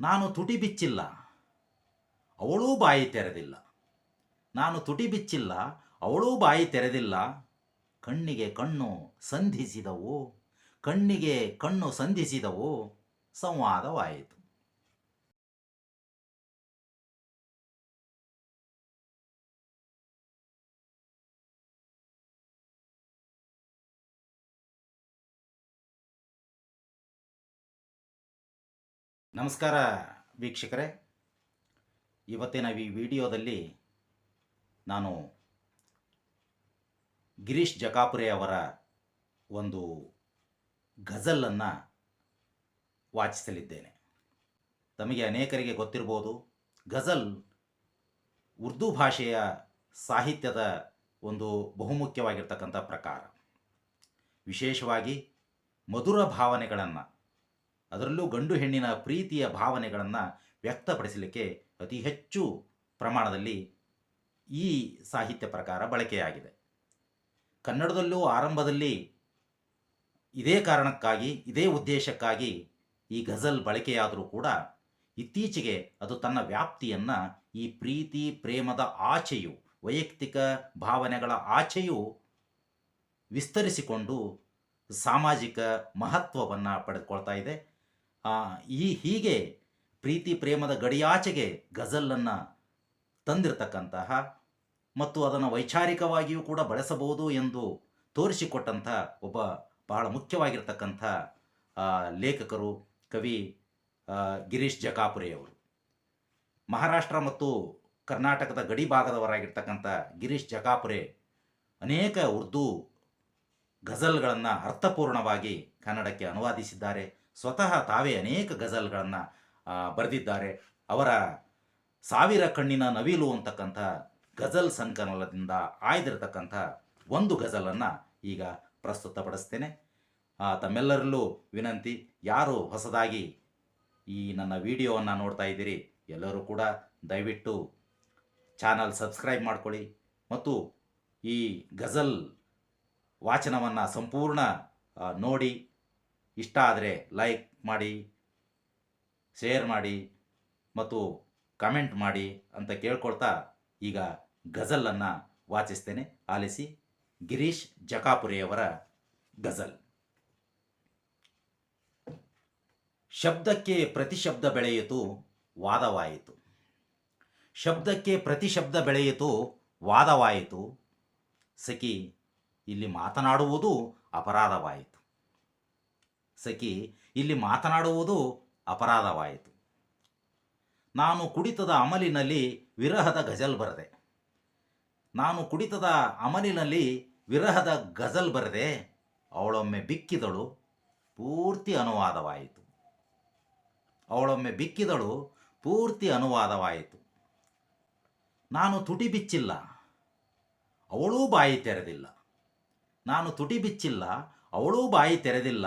ನಾನು ತುಟಿ ಬಿಚ್ಚಿಲ್ಲ. ಅವಳೂ ಬಾಯಿ ತೆರೆದಿಲ್ಲ. ನಾನು ತುಟಿ ಬಿಚ್ಚಿಲ್ಲ, ಅವಳೂ ಬಾಯಿ ತೆರೆದಿಲ್ಲ. ಕಣ್ಣಿಗೆ ಕಣ್ಣು ಸಂಧಿಸಿದವು, ಕಣ್ಣಿಗೆ ಕಣ್ಣು ಸಂಧಿಸಿದವು, ಸಂವಾದವಾಯಿತು. ನಮಸ್ಕಾರ ವೀಕ್ಷಕರೇ. ಇವತ್ತಿನ ಈ ವಿಡಿಯೋದಲ್ಲಿ ನಾನು ಗಿರೀಶ್ ಜಕಾಪುರೆ ಅವರ ಒಂದು ಗಜಲನ್ನು ವಾಚಿಸಲಿದ್ದೇನೆ. ತಮಗೆ ಅನೇಕರಿಗೆ ಗೊತ್ತಿರ್ಬೋದು ಗಜಲ್ ಉರ್ದು ಭಾಷೆಯ ಸಾಹಿತ್ಯದ ಒಂದು ಬಹುಮುಖ್ಯವಾಗಿರ್ತಕ್ಕಂಥ ಪ್ರಕಾರ. ವಿಶೇಷವಾಗಿ ಮಧುರ ಭಾವನೆಗಳನ್ನು ಅದರಲ್ಲೂ ಗಂಡು ಹೆಣ್ಣಿನ ಪ್ರೀತಿಯ ಭಾವನೆಗಳನ್ನು ವ್ಯಕ್ತಪಡಿಸಲಿಕ್ಕೆ ಅತಿ ಹೆಚ್ಚು ಪ್ರಮಾಣದಲ್ಲಿ ಈ ಸಾಹಿತ್ಯ ಪ್ರಕಾರ ಬಳಕೆಯಾಗಿದೆ. ಕನ್ನಡದಲ್ಲೂ ಆರಂಭದಲ್ಲಿ ಇದೇ ಕಾರಣಕ್ಕಾಗಿ, ಇದೇ ಉದ್ದೇಶಕ್ಕಾಗಿ ಈ ಗಜಲ್ ಬಳಕೆಯಾದರೂ ಕೂಡ ಇತ್ತೀಚೆಗೆ ಅದು ತನ್ನ ವ್ಯಾಪ್ತಿಯನ್ನು, ಈ ಪ್ರೀತಿ, ಪ್ರೇಮದ ಆಚೆಯು, ವೈಯಕ್ತಿಕ ಭಾವನೆಗಳ ಆಚೆಯು ವಿಸ್ತರಿಸಿಕೊಂಡು ಸಾಮಾಜಿಕ ಮಹತ್ವವನ್ನು ಪಡೆದುಕೊಳ್ತಾ ಇದೆ. ಈ ಹೀಗೆ ಪ್ರೀತಿ ಪ್ರೇಮದ ಗಡಿಯಾಚೆಗೆ ಗಜಲನ್ನು ತಂದಿರತಕ್ಕಂತಹ ಮತ್ತು ಅದನ್ನು ವೈಚಾರಿಕವಾಗಿಯೂ ಕೂಡ ಬಳಸಬಹುದು ಎಂದು ತೋರಿಸಿಕೊಟ್ಟಂಥ ಒಬ್ಬ ಬಹಳ ಮುಖ್ಯವಾಗಿರ್ತಕ್ಕಂಥ ಲೇಖಕರು ಕವಿ ಗಿರೀಶ್ ಜಕಾಪುರೆಯವರು. ಮಹಾರಾಷ್ಟ್ರ ಮತ್ತು ಕರ್ನಾಟಕದ ಗಡಿ ಭಾಗದವರಾಗಿರ್ತಕ್ಕಂಥ ಗಿರೀಶ್ ಜಕಾಪುರೆ ಅನೇಕ ಉರ್ದು ಗಜಲ್ಗಳನ್ನು ಅರ್ಥಪೂರ್ಣವಾಗಿ ಕನ್ನಡಕ್ಕೆ ಅನುವಾದಿಸಿದ್ದಾರೆ. ಸ್ವತಃ ತಾವೇ ಅನೇಕ ಗಜಲ್ಗಳನ್ನು ಬರೆದಿದ್ದಾರೆ. ಅವರ ಸಾವಿರ ಕಣ್ಣಿನ ನವಿಲು ಅಂತಕ್ಕಂಥ ಗಜಲ್ ಸಂಕಲನದಿಂದ ಆಯ್ದಿರತಕ್ಕಂಥ ಒಂದು ಗಜಲನ್ನು ಈಗ ಪ್ರಸ್ತುತಪಡಿಸ್ತೇನೆ ತಮ್ಮೆಲ್ಲರಲ್ಲೂ ವಿನಂತಿ, ಯಾರು ಹೊಸದಾಗಿ ಈ ನನ್ನ ವಿಡಿಯೋವನ್ನು ನೋಡ್ತಾ ಇದ್ದೀರಿ, ಎಲ್ಲರೂ ಕೂಡ ದಯವಿಟ್ಟು ಚಾನಲ್ ಸಬ್ಸ್ಕ್ರೈಬ್ ಮಾಡ್ಕೊಳ್ಳಿ ಮತ್ತು ಈ ಗಜಲ್ ವಾಚನವನ್ನು ಸಂಪೂರ್ಣ ನೋಡಿ ಇಷ್ಟ ಆದರೆ ಲೈಕ್ ಮಾಡಿ ಶೇರ್ ಮಾಡಿ ಮತ್ತು ಕಮೆಂಟ್ ಮಾಡಿ ಅಂತ ಕೇಳ್ಕೊಳ್ತಾ ಈಗ ಗಜಲನ್ನು ವಾಚಿಸ್ತೇನೆ. ಆಲಿಸಿ ಗಿರೀಶ್ ಜಕಾಪುರೆಯವರ ಗಜಲ್ ಶಬ್ದಕ್ಕೆ ಪ್ರತಿಶಬ್ದ ಬೆಳೆಯಿತು, ವಾದವಾಯಿತು. ಶಬ್ದಕ್ಕೆ ಪ್ರತಿಶಬ್ದ ಬೆಳೆಯಿತು, ವಾದವಾಯಿತು. ಸಖಿ, ಇಲ್ಲಿ ಮಾತನಾಡುವುದು ಅಪರಾಧವಾಯಿತು. ಸಖಿ, ಇಲ್ಲಿ ಮಾತನಾಡುವುದು ಅಪರಾಧವಾಯಿತು. ನಾನು ಕುಡಿತದ ಅಮಲಿನಲ್ಲಿ ವಿರಹದ ಗಜಲ್ ಬರದೆ. ನಾನು ಕುಡಿತದ ಅಮಲಿನಲ್ಲಿ ವಿರಹದ ಗಜಲ್ ಬರದೆ. ಅವಳೊಮ್ಮೆ ಬಿಕ್ಕಿದಳು, ಪೂರ್ತಿ ಅನುವಾದವಾಯಿತು. ಅವಳೊಮ್ಮೆ ಬಿಕ್ಕಿದಳು, ಪೂರ್ತಿ ಅನುವಾದವಾಯಿತು. ನಾನು ತುಟಿ ಬಿಚ್ಚಿಲ್ಲ, ಅವಳೂ ಬಾಯಿ ತೆರೆದಿಲ್ಲ. ನಾನು ತುಟಿ ಬಿಚ್ಚಿಲ್ಲ, ಅವಳೂ ಬಾಯಿ ತೆರೆದಿಲ್ಲ.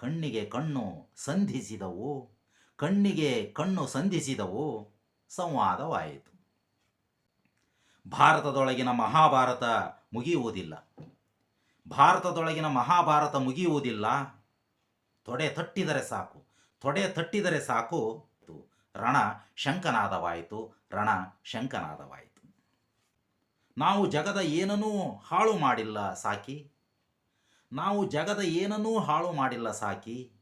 ಕಣ್ಣಿಗೆ ಕಣ್ಣು ಸಂಧಿಸಿದವು. ಕಣ್ಣಿಗೆ ಕಣ್ಣು ಸಂಧಿಸಿದವು. ಸಂವಾದವಾಯಿತು. ಭಾರತದೊಳಗಿನ ಮಹಾಭಾರತ ಮುಗಿಯುವುದಿಲ್ಲ. ಭಾರತದೊಳಗಿನ ಮಹಾಭಾರತ ಮುಗಿಯುವುದಿಲ್ಲ. ತೊಡೆ ತಟ್ಟಿದರೆ ಸಾಕು. ತೊಡೆ ತಟ್ಟಿದರೆ ಸಾಕು. ರಣ ಶಂಕನಾದವಾಯಿತು. ರಣ ಶಂಕನಾದವಾಯಿತು. ನಾವು ಜಗದ ಏನನ್ನೂ ಹಾಳು ಮಾಡಿಲ್ಲ ಸಾಕಿ. ನಾವು ಜಗದ ಏನನ್ನೂ ಹಾಳು ಮಾಡಿಲ್ಲ ಸಾಕಿ,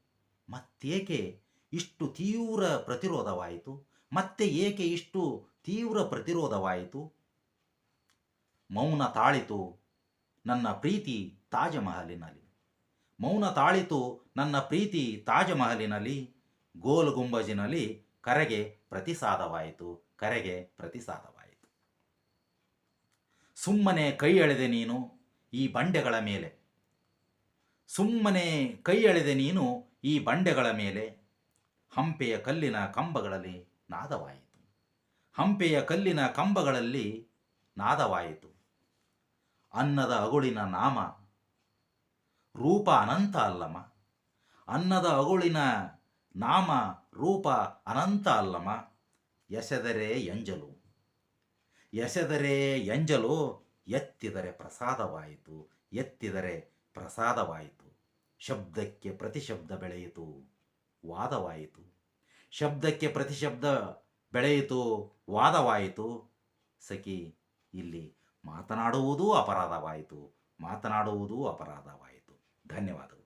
ಮತ್ತೇಕೆ ಇಷ್ಟು ತೀವ್ರ ಪ್ರತಿರೋಧವಾಯಿತು, ಮತ್ತೆ ಏಕೆ ಇಷ್ಟು ತೀವ್ರ ಪ್ರತಿರೋಧವಾಯಿತು? ಮೌನ ತಾಳಿತು ನನ್ನ ಪ್ರೀತಿ ತಾಜಮಹಲಿನಲ್ಲಿ. ಮೌನ ತಾಳಿತು ನನ್ನ ಪ್ರೀತಿ ತಾಜಮಹಲಿನಲ್ಲಿ. ಗೋಲ್ ಗುಂಬಜಿನಲ್ಲಿ ಕರೆಗೆ ಪ್ರತಿಸಾದವಾಯಿತು ಕರೆಗೆ ಪ್ರತಿಸಾದವಾಯಿತು. ಸುಮ್ಮನೆ ಕೈ ಎಳೆದೆ ನೀನು ಈ ಬಂಡೆಗಳ ಮೇಲೆ. ಸುಮ್ಮನೆ ಕೈ ಎಳೆದೆ ನೀನು ಈ ಬಂಡೆಗಳ ಮೇಲೆ. ಹಂಪೆಯ ಕಲ್ಲಿನ ಕಂಬಗಳಲ್ಲಿ ನಾದವಾಯಿತು. ಹಂಪೆಯ ಕಲ್ಲಿನ ಕಂಬಗಳಲ್ಲಿ ನಾದವಾಯಿತು. ಅನ್ನದ ಅಗುಳಿನ ನಾಮ ರೂಪ ಅನಂತ ಅಲ್ಲಮ. ಅನ್ನದ ಅಗುಳಿನ ನಾಮ ರೂಪ ಅನಂತ ಅಲ್ಲಮ. ಎಸೆದರೆ ಎಂಜಲು. ಎಸೆದರೆ ಎಂಜಲು ಎತ್ತಿದರೆ ಪ್ರಸಾದವಾಯಿತು. ಎತ್ತಿದರೆ ಪ್ರಸಾದವಾಯಿತು. ಶಬ್ದಕ್ಕೆ ಪ್ರತಿಶಬ್ದ ಬೆಳೆಯಿತು. ವಾದವಾಯಿತು. ಶಬ್ದಕ್ಕೆ ಪ್ರತಿಶಬ್ದ ಬೆಳೆಯಿತು. ವಾದವಾಯಿತು. ಸಖಿ, ಇಲ್ಲಿ ಮಾತನಾಡುವುದೂ ಅಪರಾಧವಾಯಿತು. ಮಾತನಾಡುವುದೂ ಅಪರಾಧವಾಯಿತು. ಧನ್ಯವಾದಗಳು.